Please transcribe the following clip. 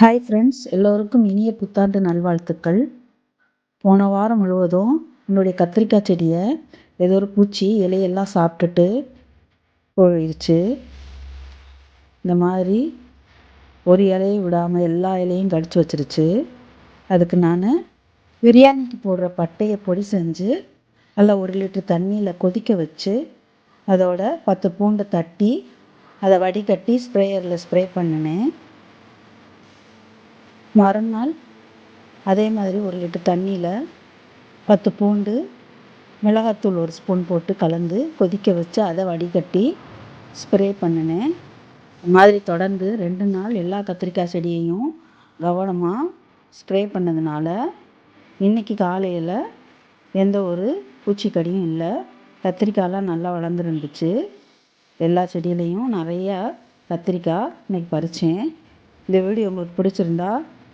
Hi friends எல்லோருக்கும் இனிய புத்தாண்டு நல்வாழ்த்துக்கள். போன வாரம் முழுவதும் என்னுடைய கத்திரிக்காய் செடியை ஏதோ ஒரு பூச்சி இலையெல்லாம் சாப்பிட்டுட்டு போயிடுச்சு. இந்த மாதிரி ஒரு இலையை விடாமல் எல்லா இலையும் கடிச்சு வச்சிருச்சு. அதுக்கு நான் பிரியாணிக்கு போடுற பட்டையை பொடி செஞ்சு அதில் ஒரு லிட்டர் தண்ணியில் கொதிக்க வச்சு அதோட பத்து பூண்டை தட்டி அதை வடிகட்டி ஸ்ப்ரேயரில் ஸ்ப்ரே பண்ணினேன். மறுநாள் அதே மாதிரி ஒரு லிட்டர் தண்ணியில் பத்து பூண்டு மிளகாத்தூள் ஒரு ஸ்பூன் போட்டு கலந்து கொதிக்க வச்சு அதை வடிகட்டி ஸ்ப்ரே பண்ணினேன். இது மாதிரி தொடர்ந்து ரெண்டு நாள் எல்லா கத்திரிக்காய் செடியையும் கவனமாக ஸ்ப்ரே பண்ணதுனால இன்றைக்கி காலையில் எந்த ஒரு பூச்சிக்கடியும் இல்லை. கத்திரிக்காயெலாம் நல்லா வளர்ந்துருந்துச்சு. எல்லா செடியிலையும் நிறையா கத்திரிக்காய் இன்றைக்கி பறித்தேன் இந்த வீடியோ உங்களுக்கு பிடிச்சிருந்தா